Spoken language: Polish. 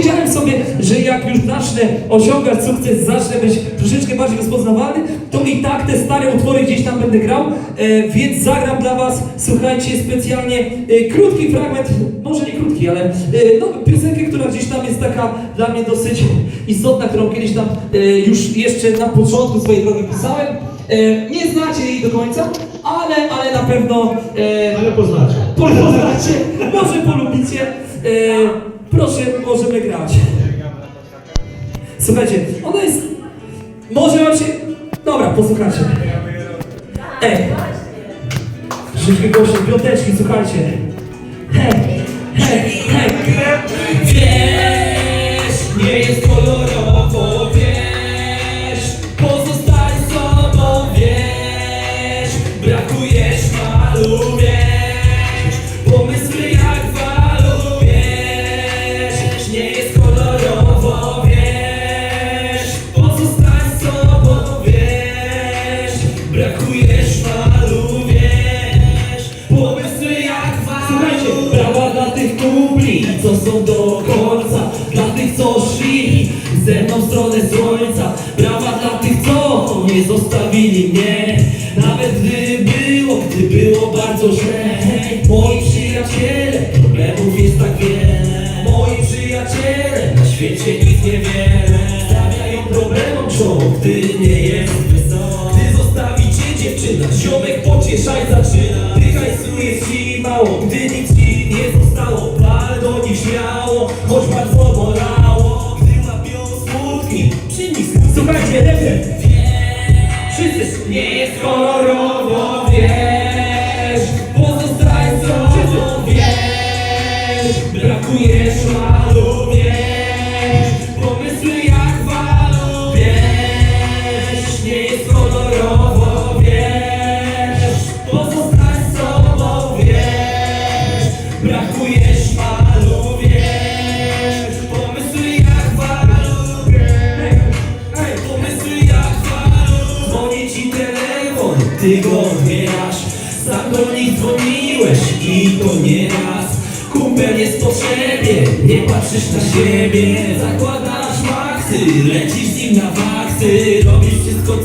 powiedziałem sobie, że jak już zacznę osiągać sukces, zacznę być troszeczkę bardziej rozpoznawalny, to i tak te stare utwory gdzieś tam będę grał, e, więc zagram dla was, słuchajcie, specjalnie e, krótki fragment, może nie krótki, ale e, no, piosenkę, która gdzieś tam jest taka dla mnie dosyć istotna, którą kiedyś tam e, już jeszcze na początku swojej drogi pisałem. E, nie znacie jej do końca, ale, ale na pewno e, Ale poznacie. poznacie, może polubicie. E, proszę, możemy grać. Słuchajcie, ona jest. Może wam się. Dobra, posłuchajcie. Ej, troszeczkę głośno, piąteczki, słuchajcie. Hej, hej, hej. Wiesz, co są do końca. Dla tych, co szli ze mną w stronę słońca. Brawa dla tych, co nie zostawili mnie. Nawet gdy było, gdy było bardzo źle. Moi przyjaciele, problemów jest tak wiele. Moi przyjaciele, na świecie ich niewiele. Stawiają problemom czoło, gdy nie jest wesoło. Gdy zostawi cię dziewczyna, ziomek pocieszaj zaczyna. Ty hajsu jest ci mało, gdy nic nie choć bardzo bolało. Gdy łapią smutki, przy nich Słuchajcie, refren. Wszyscy nie jest kolorowo, ty go odbierasz Sam do nich dzwoniłeś i to nie raz. Kumpel jest po potrzebie, nie patrzysz na siebie. Zakładasz maksy, lecisz z nim na waksy. Robisz wszystko